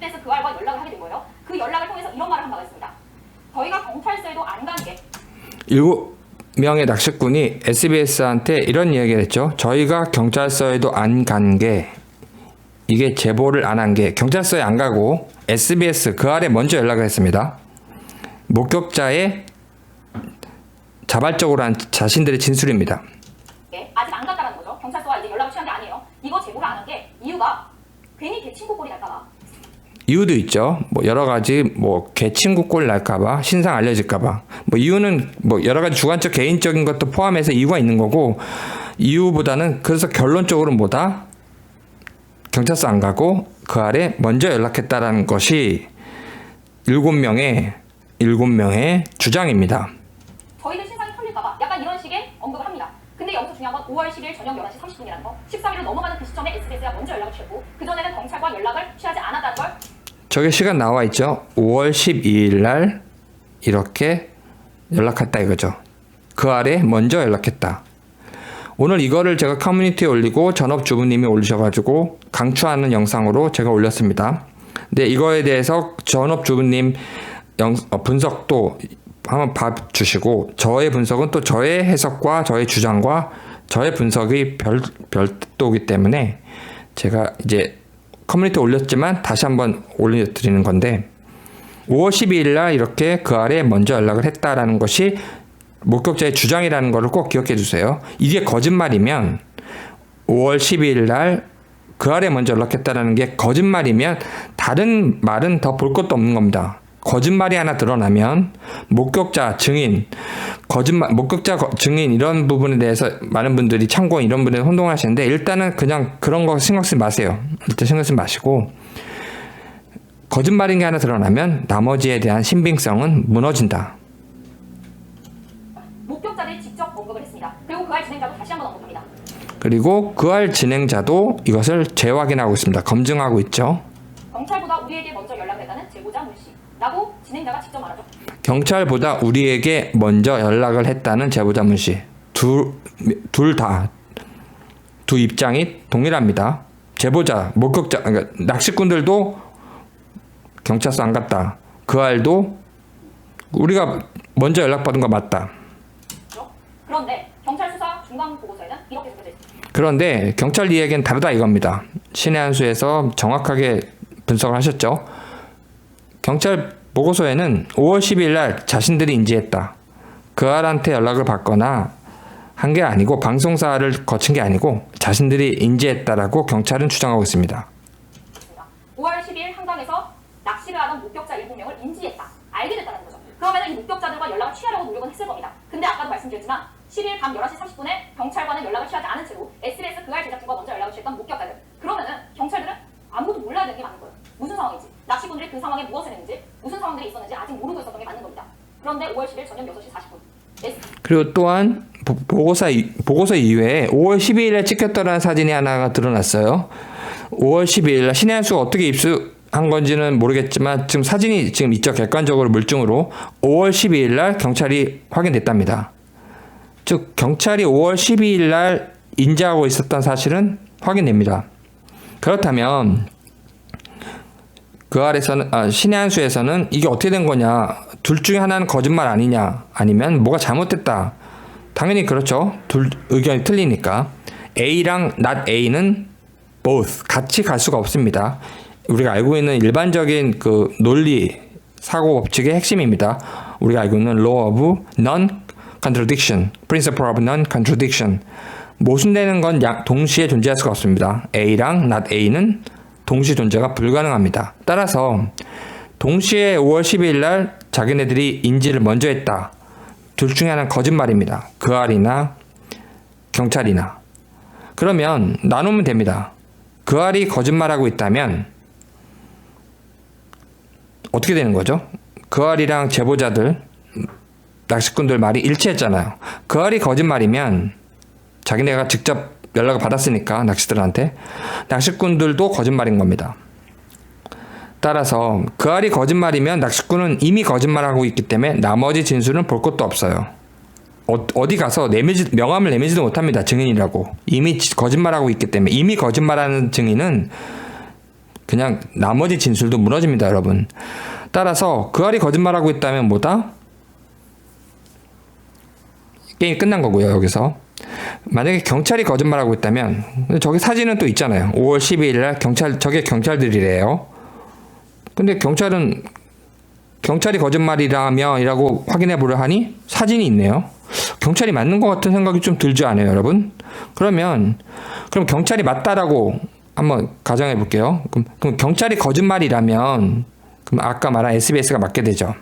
그래서 그 알과 연락을 하게 된 거예요. 그 연락을 통해서 이런 말을 한 바가 있습니다. 저희가 경찰서에도 안 가는 게 일곱 명의 낚시꾼이 SBS한테 이런 이야기를 했죠. 저희가 경찰서에도 안 간 게 이게 제보를 안 한 게 경찰서에 안 가고 SBS 그 아래 먼저 연락을 했습니다. 목격자의 자발적으로 한 자신들의 진술입니다. 아직 안 갔다는 거죠. 경찰서와 이제 연락을 취한 게 아니에요. 이거 제보를 안 한 게 이유가 괜히 개친구 꼴이 날까봐. 이유도 있죠. 뭐 여러 가지 뭐 개친구 꼴 날까봐 신상 알려질까봐 뭐 이유는 뭐 여러 가지 주관적 개인적인 것도 포함해서 이유가 있는 거고 이유보다는 그래서 결론적으로 뭐다 경찰서 안 가고 그 아래 먼저 연락했다라는 것이 일곱 명의 일곱 명의 주장입니다. 저희들 신상이 털릴까봐 약간 이런 식의 언급을 합니다. 근데 여기서 중요한 건 5월 10일 저녁 11시 30분이라는 거. 13일을 넘어가는 그 시점에 SBS가 먼저 연락을 취했고 그전에는 경찰과 연락을 취하지 않았다는 걸 저게 시간 나와 있죠. 5월 12일 날 이렇게 연락했다 이거죠. 그 아래 먼저 연락했다. 오늘 이거를 제가 커뮤니티에 올리고 전업 주부님이 올리셔가지고 강추하는 영상으로 제가 올렸습니다. 근데 이거에 대해서 전업 주부님 영, 어, 분석도 한번 봐주시고 저의 분석은 또 저의 해석과 저의 주장과 저의 분석이 별, 별도이기 때문에 제가 이제 커뮤니티에 올렸지만 다시 한번 올려드리는 건데 5월 12일 날 이렇게 그 아래 먼저 연락을 했다라는 것이 목격자의 주장이라는 것을 꼭 기억해 주세요. 이게 거짓말이면 5월 12일 날 그 아래 먼저 연락했다라는 게 거짓말이면 다른 말은 더 볼 것도 없는 겁니다. 거짓말이 하나 드러나면 목격자 증인 거짓말 목격자 거- 증인 이런 부분에 대해서 많은 분들이 참고 이런 분들이 혼동하시는데 일단은 그냥 그런 거 신경 쓰지 마세요. 일단 신경 쓰지 마시고 거짓말인 게 하나 드러나면 나머지에 대한 신빙성은 무너진다. 목격자들이 직접 언급을 했습니다. 그리고 그알 진행자도 다시 한번 언급합니다. 그리고 그알 진행자도 이것을 재확인하고 있습니다. 검증하고 있죠. 경찰보다 우리에게 먼저 연락을 했다는 제보자 문 씨. 라고 진행자가 직접 말하죠. 경찰보다 우리에게 먼저 연락을 했다는 제보자 문 씨. 둘다 두 입장이 동일합니다. 제보자, 목격자, 그러니까 낚시꾼들도 경찰서 안 갔다. 그 알도 우리가 먼저 연락받은 거 맞다. 그렇죠? 그런데 경찰 수사 중간 보고서에는 이렇게 적혀져 있습니다. 그런데 경찰 이야기는 다르다 이겁니다. 신의 한 수에서 정확하게 분석을 하셨죠. 경찰 보고서에는 5월 10일 날 자신들이 인지했다. 그 알한테 연락을 받거나 한 게 아니고 방송사를 거친 게 아니고 자신들이 인지했다라고 경찰은 주장하고 있습니다. 있습니다. 5월 10일 한강에서 낚시를 하던 목격자 7명을 인지했다. 알게 됐다는 거죠. 그러면 이 목격자들과 연락을 취하려고 노력은 했을 겁니다. 근데 아까도 말씀드렸지만 10일 밤 11시 30분에 경찰과는 연락 그리고 또한 보- 보고서 이- 보고서 이외에 5월 12일에 찍혔다는 사진이 하나가 드러났어요. 5월 12일 신의 한 수가 어떻게 입수한 건지는 모르겠지만 지금 사진이 지금 있죠 객관적으로 물증으로 5월 12일 날 경찰이 확인됐답니다. 즉 경찰이 5월 12일 날 인지하고 있었던 사실은 확인됩니다. 그렇다면 그 아래서는 아, 신의 한 수에서는 이게 어떻게 된 거냐? 둘 중에 하나는 거짓말 아니냐? 아니면 뭐가 잘못됐다? 당연히 그렇죠. 둘 의견이 틀리니까. A랑 not A는 both. 같이 갈 수가 없습니다. 우리가 알고 있는 일반적인 그 논리 사고 법칙의 핵심입니다. 우리가 알고 있는 law of non contradiction principle of non contradiction 모순되는 건 양- 동시에 존재할 수가 없습니다. A랑 not A는 동시 존재가 불가능합니다. 따라서 동시에 5월 12일 날 자기네들이 인지를 먼저 했다. 둘 중에 하나는 거짓말입니다. 그 알이나 경찰이나. 그러면 나누면 됩니다. 그 알이 거짓말하고 있다면 어떻게 되는 거죠? 그 알이랑 제보자들 낚시꾼들 말이 일치했잖아요. 그 알이 거짓말이면 자기네가 직접 연락을 받았으니까 낚시들한테 낚시꾼들도 거짓말인 겁니다. 따라서 그 알이 거짓말이면 낚시꾼은 이미 거짓말하고 있기 때문에 나머지 진술은 볼 것도 없어요. 어, 어디 가서 내밀지, 명함을 내밀지도 못합니다. 증인이라고. 이미 지- 거짓말하고 있기 때문에 이미 거짓말하는 증인은 그냥 나머지 진술도 무너집니다, 여러분. 따라서 그 알이 거짓말하고 있다면 뭐다? 게임이 끝난 거고요, 여기서. 만약에 경찰이 거짓말하고 있다면 저기 사진은 또 있잖아요. 5월 12일 날 경찰 저게 경찰들이래요. 근데 경찰은 경찰이 거짓말이라며이라고 확인해 보려 하니 사진이 있네요. 경찰이 맞는 것 같은 생각이 좀 들지 않아요, 여러분? 그러면 그럼 경찰이 맞다라고 한번 가정해 볼게요. 그럼, 그럼 경찰이 거짓말이라면 그럼 아까 말한 SBS가 맞게 되죠.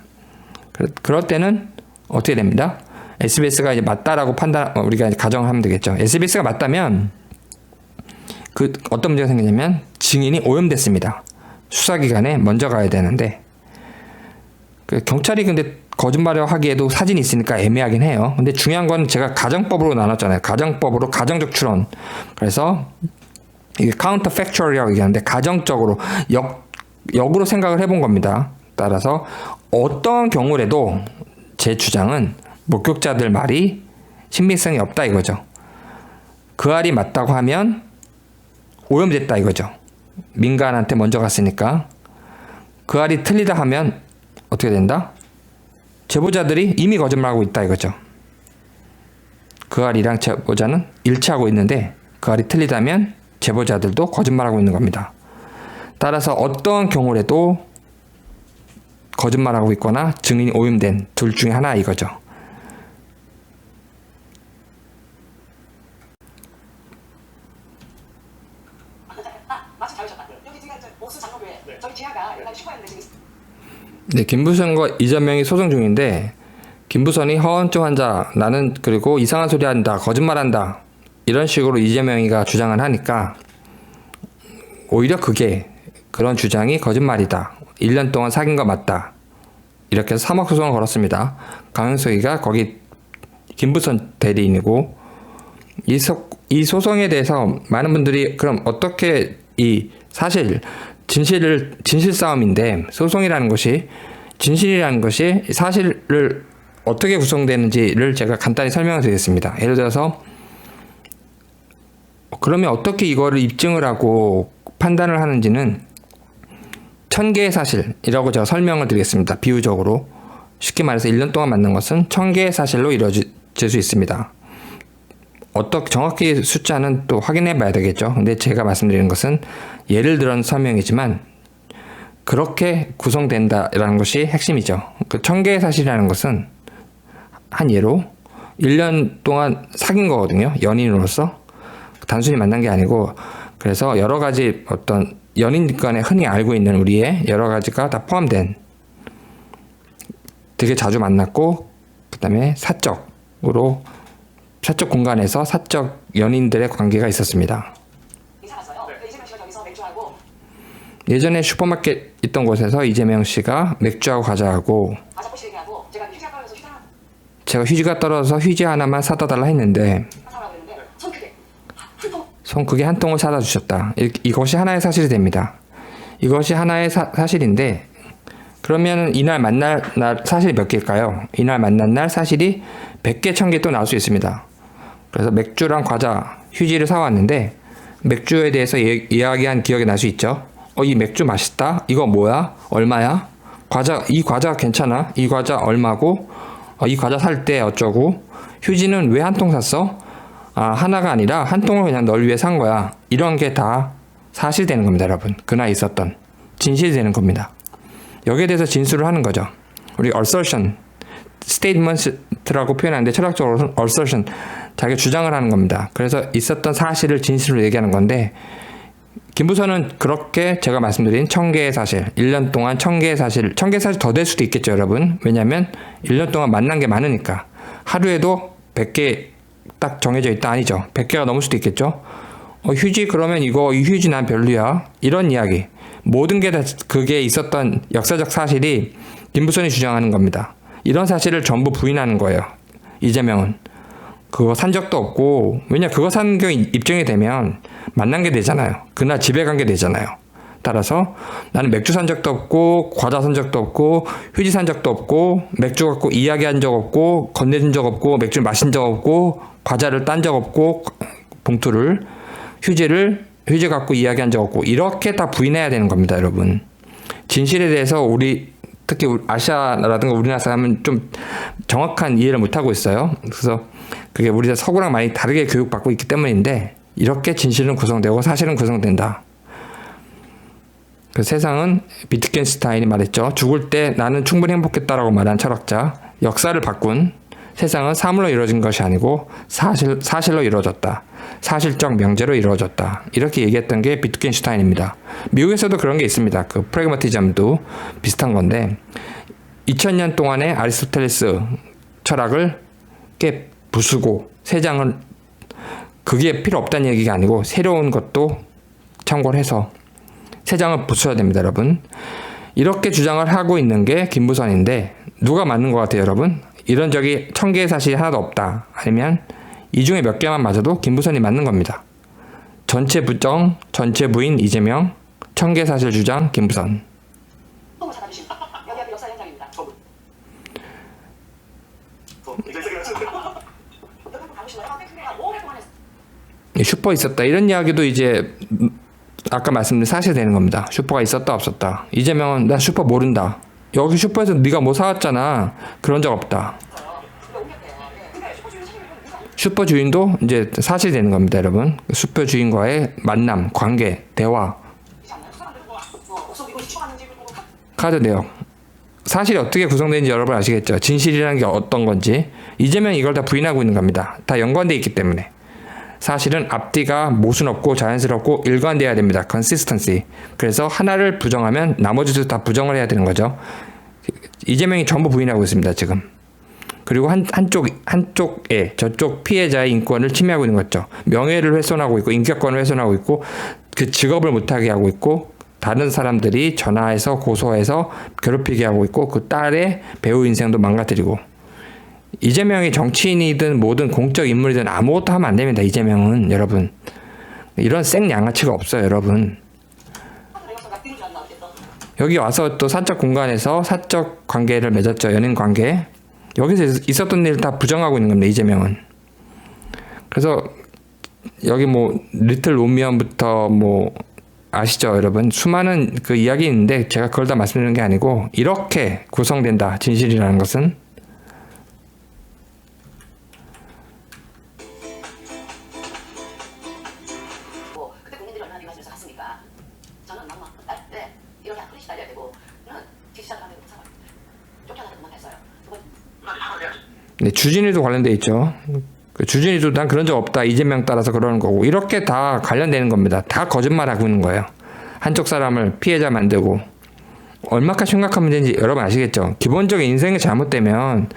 그- 그럴 때는 어떻게 됩니다? SBS가 이제 맞다라고 판단 어, 우리가 가정하면 되겠죠. SBS가 맞다면 그 어떤 문제가 생기냐면 증인이 오염됐습니다. 수사기관에 먼저 가야 되는데 그 경찰이 근데 거짓말을 하기에도 사진이 있으니까 애매하긴 해요. 근데 중요한 건 제가 가정법으로 나눴잖아요. 가정법으로 가정적 추론. 그래서 이게 카운터 팩츄얼이라고 얘기하는데 가정적으로 역 역으로 생각을 해본 겁니다. 따라서 어떤 경우라도 제 주장은 목격자들 말이 신빙성이 없다 이거죠. 그 알이 맞다고 하면 오염됐다 이거죠. 민간한테 먼저 갔으니까 그 알이 틀리다 하면 어떻게 된다? 제보자들이 이미 거짓말하고 있다 이거죠. 그 알이랑 제보자는 일치하고 있는데 그 알이 틀리다면 제보자들도 거짓말하고 있는 겁니다. 따라서 어떠한 경우라도 거짓말하고 있거나 증인이 오염된 둘 중에 하나 이거죠. 아, 마침 잘 오셨다. 여기 지금 저 옥수 장로교회 저희 지하가 옛날에 슈퍼였는데 지금 네, 김부선과 이재명이 소송 중인데 김부선이 허언증 환자 나는 그리고 이상한 소리 한다 거짓말한다 이런 식으로 이재명이가 주장을 하니까 오히려 그게 그런 주장이 거짓말이다. 1년 동안 사귄 거 맞다. 이렇게 해서 사막 소송을 걸었습니다. 강은석이가 거기 김부선 대리인이고 이, 소, 이 소송에 대해서 많은 분들이 그럼 어떻게 이 사실 진실을 진실 싸움인데 소송이라는 것이 진실이라는 것이 사실을 어떻게 구성되는지를 제가 간단히 설명을 드리겠습니다. 예를 들어서 그러면 어떻게 이거를 입증을 하고 판단을 하는지는 천 개의 사실이라고 제가 설명을 드리겠습니다. 비유적으로 쉽게 말해서 1년 동안 만난 것은 천 개의 사실로 이루어질 수 있습니다. 어떻게 정확히 숫자는 또 확인해 봐야 되겠죠. 근데 제가 말씀드리는 것은 예를 들은 설명이지만 그렇게 구성된다라는 것이 핵심이죠. 그천 개의 사실이라는 것은 한 예로 1년 동안 사귄 거거든요. 연인으로서 단순히 만난 게 아니고 그래서 여러 가지 어떤 연인 간에 흔히 알고 있는 우리의 여러 가지가 다 포함된 되게 자주 만났고 그다음에 사적으로 사적 공간에서 사적 연인들의 관계가 있었습니다. 저기서 맥주하고 예전에 슈퍼마켓 있던 곳에서 이재명 씨가 맥주하고 과자하고 제가 휴지가 떨어져서 휴지 하나 하나만 사다 달라 했는데 손 크게 한통 한 통을 사다 주셨다. 이, 이것이 하나의 사실이 됩니다. 이것이 하나의 사, 사실인데 그러면 이날 만날 날 사실이 몇 개일까요? 이날 만난 날 사실이 100개, 1000개 또 나올 수 있습니다. 그래서 맥주랑 과자, 휴지를 사왔는데 맥주에 대해서 예, 이야기한 기억이 날 수 있죠. 어, 이 맥주 맛있다. 이거 뭐야? 얼마야? 과자, 이 과자 괜찮아? 이 과자 얼마고? 어, 이 과자 살 때 어쩌고? 휴지는 왜 한 통 샀어? 아, 하나가 아니라 한 통을 그냥 널 위해 산 거야. 이런 게 다 사실 되는 겁니다, 여러분. 그날 있었던. 진실되는 겁니다. 여기에 대해서 진술을 하는 거죠. 우리 statement라고 표현하는데 철학적으로는 assertion, 자기 주장을 하는 겁니다. 그래서 있었던 사실을 진실로 얘기하는 건데 김부선은 그렇게 제가 말씀드린 천 개의 사실, 1년 동안 천 개의 사실, 천 개의 사실 더 될 수도 있겠죠, 여러분. 왜냐하면 1년 동안 만난 게 많으니까 하루에도 100개 딱 정해져 있다 아니죠. 100개가 넘을 수도 있겠죠. 어, 휴지 그러면 이거 이 휴지 난 별로야. 이런 이야기. 모든 게 다 그게 있었던 역사적 사실이 김부선이 주장하는 겁니다. 이런 사실을 전부 부인하는 거예요. 이재명은. 그거 산 적도 없고 왜냐 그거 산 게 입증이 되면 만난 게 되잖아요. 그날 집에 간 게 되잖아요. 따라서 나는 맥주 산 적도 없고 과자 산 적도 없고 휴지 산 적도 없고 맥주 갖고 이야기한 적 없고 건네준 적 없고 맥주 마신 적 없고 과자를 딴 적 없고 봉투를 휴지를 휴지 갖고 이야기한 적 없고 이렇게 다 부인해야 되는 겁니다, 여러분. 진실에 대해서 우리 특히 아시아라든가 우리나라 사람은 좀 정확한 이해를 못 하고 있어요. 그래서 그게 우리가 서구랑 많이 다르게 교육받고 있기 때문인데 이렇게 진실은 구성되고 사실은 구성된다. 그 세상은 비트겐스타인이 말했죠. 죽을 때 나는 충분히 행복했다라고 말한 철학자. 역사를 바꾼 세상은 사물로 이루어진 것이 아니고 사실 사실로 이루어졌다. 사실적 명제로 이루어졌다. 이렇게 얘기했던 게 비트겐슈타인입니다. 미국에서도 그런 게 있습니다. 그 프레그마티즘도 비슷한 건데 2000년 동안의 아리스토텔레스 철학을 깨 부수고 세 장을 그게 필요 없다는 얘기가 아니고 새로운 것도 참고를 해서 세 장을 부숴야 됩니다, 여러분. 이렇게 주장을 하고 있는 게 김부선인데 누가 맞는 것 같아요, 여러분? 이런 적이 천 개의 사실이 하나도 없다. 아니면 이 중에 몇 개만 맞아도 김부선이 맞는 겁니다. 전체 부정, 전체 부인 이재명, 천개 사실 주장 김부선. 아, 네, 했어요. 슈퍼 있었다 이런 이야기도 이제 음, 아까 말씀드린 사실 되는 겁니다. 슈퍼가 있었다 없었다. 이재명은 나 슈퍼 모른다. 여기 슈퍼에서 네가 뭐 사왔잖아. 그런 적 없다. 근데 옮겼대요. 네. 근데 슈퍼주인 책임을 누가 슈퍼 주인도 이제 사실이 되는 겁니다, 여러분. 슈퍼 주인과의 만남, 관계, 대화, 카드 내역. 사실이 어떻게 구성되는지 여러분 아시겠죠? 진실이라는 게 어떤 건지. 이재명이 이걸 다 부인하고 있는 겁니다. 다 연관돼 있기 때문에. 사실은 앞뒤가 모순 없고 자연스럽고 일관돼야 됩니다. consistency. 그래서 하나를 부정하면 나머지도 다 부정을 해야 되는 거죠. 이재명이 전부 부인하고 있습니다, 지금. 그리고 한, 한쪽, 한쪽에, 저쪽 피해자의 인권을 침해하고 있는 거죠. 명예를 훼손하고 있고, 인격권을 훼손하고 있고, 그 직업을 못하게 하고 있고, 다른 사람들이 전화해서 고소해서 괴롭히게 하고 있고, 그 딸의 배우 인생도 망가뜨리고. 이재명이 정치인이든 뭐든 공적 인물이든 아무것도 하면 안 됩니다, 이재명은, 여러분. 이런 생 양아치가 없어요, 여러분. 여기 와서 또 사적 공간에서 사적 관계를 맺었죠. 연인 관계. 여기서 있- 있었던 일 다 부정하고 있는 겁니다. 이재명은. 그래서 여기 뭐 리틀 로미언부터 뭐 아시죠, 여러분? 수많은 그 이야기 있는데 제가 그걸 다 말씀드리는 게 아니고 이렇게 구성된다. 진실이라는 것은 네, 주진이도 관련돼 있죠. 그 주진이도 난 그런 적 없다. 이재명 따라서 그러는 거고 이렇게 다 관련되는 겁니다. 다 거짓말하고 있는 거예요. 한쪽 사람을 피해자 만들고 얼마나 심각한 문제인지 여러분 아시겠죠? 기본적인 인생이 잘못되면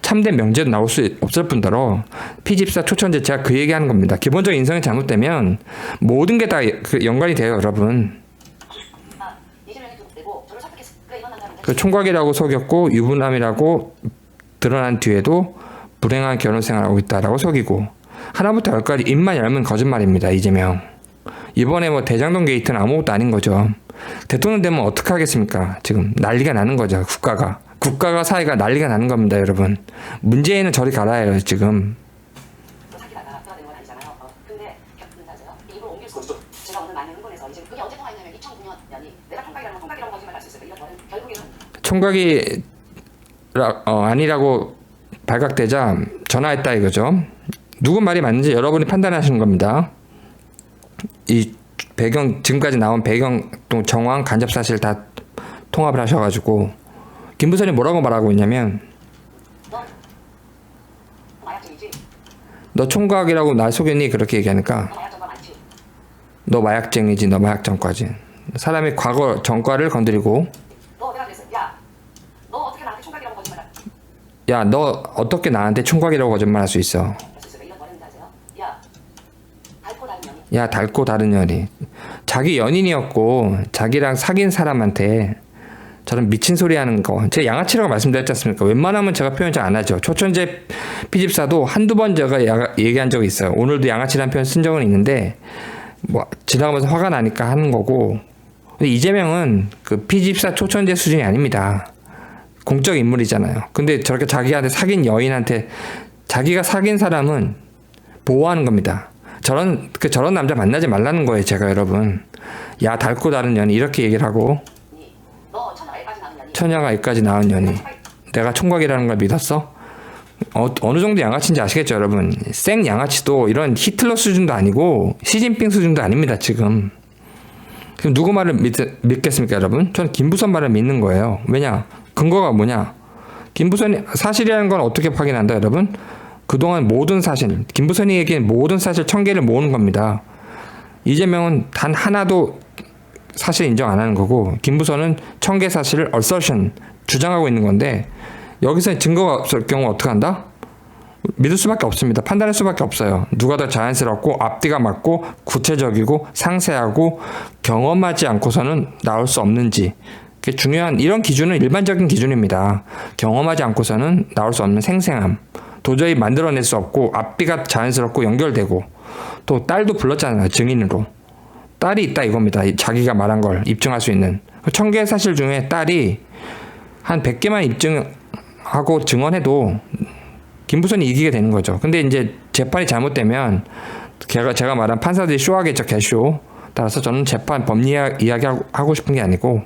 참된 명제도 나올 수 없을 뿐더러 피집사 초천제 제가 그 얘기하는 겁니다. 기본적인 인생이 잘못되면 모든 게다그 연관이 돼요, 여러분. 아, 그 총각이라고 속였고 유부남이라고 드러난 뒤에도 불행한 결혼 생활하고 있다라고 속이고 하나부터 열까지 입만 열면 거짓말입니다 이재명 이번에 뭐 대장동 게이트는 아무것도 아닌 거죠 대통령 되면 어떻게 하겠습니까 지금 난리가 나는 거죠 국가가 국가가 사회가 난리가 나는 겁니다 여러분 문재인은 저리 가라 해요 지금 또 사귀다가 떠나는 건 아니잖아요. 어, 근데 근데 아세요? 이걸 옮길 수 없죠. 제가 오늘 많이 흥분해서 이제 그게 언제 통화했냐면 2009년이 내가 총각이 어, 아니라고 발각되자 전화했다 이거죠. 누구 말이 맞는지 여러분이 판단하시는 겁니다. 이 배경 지금까지 나온 배경 또 정황 간접 사실 다 통합을 하셔가지고 김부선이 뭐라고 말하고 있냐면 너 총각이라고 날 속였니 그렇게 얘기하니까 너 마약쟁이지 너 마약 전과지 사람이 과거 전과를 건드리고 너 내가 그랬어. 야, 너 어떻게 나한테 총각이라고 거짓말 할 야 너 어떻게 나한테 총각이라고 거짓말할 수 있어? 야, 닳고 다른 년이. 자기 연인이었고 자기랑 사귄 사람한테 저런 미친 소리 하는 거. 제가 양아치라고 말씀드렸지 않습니까? 웬만하면 제가 표현 잘 안 하죠. 초천재 피집사도 한두 번 제가 야- 얘기한 적이 있어요. 오늘도 양아치라는 표현 쓴 적은 있는데 뭐 지나가면서 화가 나니까 하는 거고. 근데 이재명은 그 피집사 초천재 수준이 아닙니다 공적 인물이잖아요 근데 저렇게 자기한테 사귄 여인한테 자기가 사귄 사람은 보호하는 겁니다. 저런 그 저런 남자 만나지 말라는 거예요, 제가 여러분. 야 닳고 다른 년이 이렇게 얘기를 하고 너 천하가 여기까지 낳은 년이 내가 총각이라는 걸 믿었어? 어, 어느 정도 양아치인지 아시겠죠, 여러분? 생 양아치도 이런 히틀러 수준도 아니고 시진핑 수준도 아닙니다, 지금. 그럼 누구 말을 믿, 믿겠습니까, 여러분? 저는 김부선 말을 믿는 거예요. 왜냐? 근거가 뭐냐? 김부선이 사실이라는 건 어떻게 확인한다, 여러분? 그동안 모든 사실, 김부선이 얘기한 모든 사실 천 개를 모으는 겁니다. 이재명은 단 하나도 사실 인정 안 하는 거고 김부선은 청계 사실을 assertion 주장하고 있는 건데 여기서 증거가 없을 경우 어떻게 한다? 믿을 수밖에 없습니다. 판단할 수밖에 없어요. 누가 더 자연스럽고 앞뒤가 맞고 구체적이고 상세하고 경험하지 않고서는 나올 수 없는지 그게 중요한 이런 기준은 일반적인 기준입니다. 경험하지 않고서는 나올 수 없는 생생함 도저히 만들어낼 수 없고 앞뒤가 자연스럽고 연결되고 또 딸도 불렀잖아요 증인으로 딸이 있다 이겁니다. 이 자기가 말한 걸 입증할 수 있는 천 개의 사실 중에 딸이 한 100개만 입증하고 증언해도 김부선이 이기게 되는 거죠. 근데 이제 재판이 잘못되면 제가 제가 말한 판사들이 쇼하겠죠, 개쇼. 따라서 저는 재판 법리 이야기 하고 싶은 게 아니고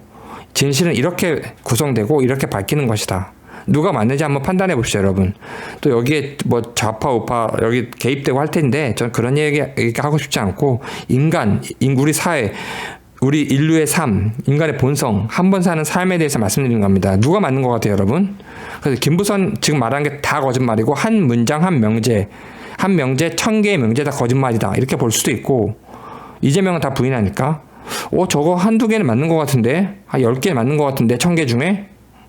진실은 이렇게 구성되고 이렇게 밝히는 것이다. 누가 맞는지 한번 판단해 보시죠, 여러분. 또 여기에 뭐 좌파 우파 여기 개입되고 할 텐데 저는 그런 얘기, 얘기 하고 싶지 않고 인간, 인- 우리 사회, 우리 인류의 삶, 인간의 본성, 한 번 사는 삶에 대해서 말씀드리는 겁니다. 누가 맞는 것 같아요, 여러분? 그래서 김부선 지금 말한 게 다 거짓말이고 한 문장 한 명제, 한 명제 천 개의 명제 다 거짓말이다 이렇게 볼 수도 있고 이재명은 다 부인하니까 어 저거 한두 개는 맞는 것 같은데 한 열 개 맞는 것 같은데 천 개 중에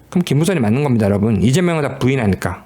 그럼 김부선이 맞는 겁니다, 여러분. 이재명은 다 부인하니까.